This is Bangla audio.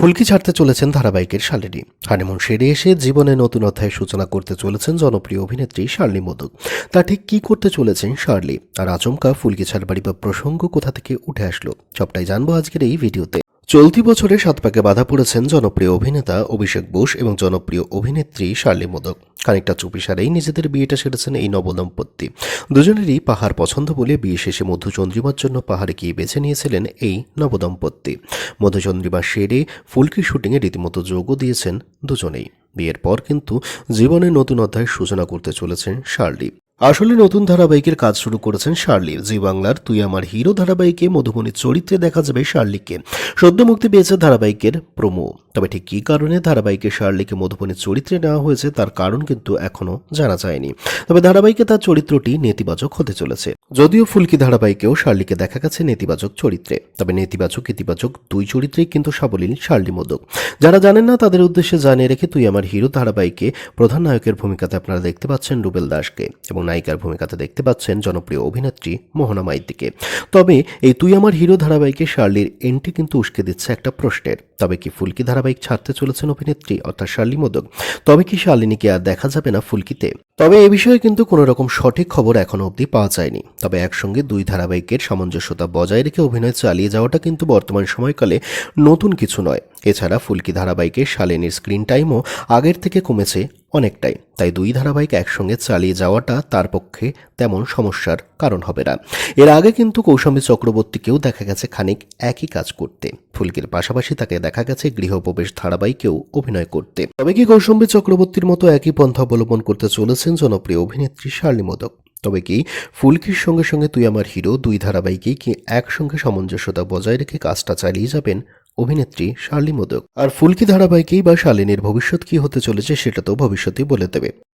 ফুলকি ছাড়তে চলেছেন ধারাবাহিকের শালিনী। হানিমুন সেরে এসে জীবনে নতুন অধ্যায়ের সূচনা করতে চলেছেন জনপ্রিয় অভিনেত্রী শার্লি মোদক তা ঠিক কি করতে চলেছেন শার্লি? আর আচমকা ফুলকি ছাড়বাড়ি বা প্রসঙ্গ কোথা থেকে উঠে আসলো? সবটাই জানব আজকের এই ভিডিওতে। চলতি বছরে সাত পাকে বাধা পড়েছেন জনপ্রিয় অভিনেতা অভিষেক বোস এবং জনপ্রিয় অভিনেত্রী শার্লি মোদক খানিকটা চুপি চুপিসারেই নিজেদের বিয়েটা সেরেছেন এই নবদম্পতি দুজনেরই পাহাড় পছন্দ বলে বিয়ে শেষে মধুচন্দ্রিমার জন্য পাহাড়ে গিয়ে বেছে নিয়েছিলেন এই নবদম্পতি মধুচন্দ্রিমা সেরে ফুলকি শুটিংয়ে রীতিমতো যোগও দিয়েছেন দুজনেই। বিয়ের পর কিন্তু জীবনের নতুন অধ্যায়ের সূচনা করতে চলেছেন শার্লি। আসলে নতুন ধারাবাহিকের কাজ শুরু করেছেন শার্লি জি বাংলার তুই আমার হিরো ধারাবাহিকে মধুমণির চরিত্রে দেখা যাবে শার্লিককে। সদ্য মুক্তি পেয়েছে ধারাবাহিকের প্রমো। তবে ঠিক কী কারণে ধারাবাহিকে শার্লিকে মধুমণির চরিত্রে নেওয়া হয়েছে তার কারণ কিন্তু এখনও জানা যায়নি। তবে ধারাবাহিকে তার চরিত্রটি নেতিবাচক হতে চলেছে। যদিও ফুলকি ধারাবাহিকেও শার্লিকে দেখা গেছে নেতিবাচক চরিত্রে। তবে নেতিবাচক, ইতিবাচক দুই চরিত্রেই কিন্তু সাবলীল শার্লি মোদক যারা জানেন না, তাদের উদ্দেশ্যে জানিয়ে রেখে তুই আমার হিরো ধারাবাহিকে প্রধান নায়কের ভূমিকাতে আপনারা দেখতে পাচ্ছেন রুবেল দাসকে এবং নায়িকার ভূমিকাতে দেখতে পাচ্ছেন জনপ্রিয় অভিনেত্রী মোহনা মাইতিকে। তবে এই তুই আমার হিরো ধারাবাহিকে শার্লির এন্ট্রি কিন্তু উস্কে দিচ্ছে একটা প্রশ্নের। তবে কি ফুলকি ধারাবাহিক ছাড়তে চলেছেন অভিনেত্রী? অর্থাৎ শার্লি মোদক। তবে কি শালিনীকে আর দেখা যাবে না ফুলকিতে? তবে এ বিষয়ে কিন্তু কোনো রকম সঠিক খবর এখনও অবধি পাওয়া যায়নি। তবে একসঙ্গে দুই ধারাবাহিকের সামঞ্জস্যতা বজায় রেখে অভিনয় চালিয়ে যাওয়াটা কিন্তু বর্তমান সময়কালে নতুন কিছু নয়। এছাড়া ফুলকি ধারাবাহিকের শালিনীর স্ক্রিন টাইমও আগের থেকে কমেছে অনেকটাই। তাই দুই ধারাবাহিক একসঙ্গে চালিয়ে যাওয়াটা তার পক্ষে তেমন সমস্যার কারণ হবে না। এর আগে কিন্তু কৌশম্বী চক্রবর্তীকেও দেখা গেছে খানিক একই কাজ করতে। ফুলকির পাশাপাশি তাকে দেখা গেছে গৃহপ্রবেশ ধারাবাহিকেও অভিনয় করতে। তবে কি কৌশম্বী চক্রবর্তীর মতো একই পন্থা অবলম্বন করতে চলেছেন জনপ্রিয় অভিনেত্রী শার্লি মোদক? তবে কি ফুলকির সঙ্গে সঙ্গে তুই আমার হিরো দুই ধারাবাহিকেই কি একসঙ্গে সামঞ্জস্যতা বজায় রেখে কাজটা চালিয়ে যাবেন অভিনেত্রী শার্লি মোদক। আর ফুলকি ধারাবাহিকেই বা শালিনীর ভবিষ্যৎ কি হতে চলেছে সেটা তো ভবিষ্যতেই বলে দেবে।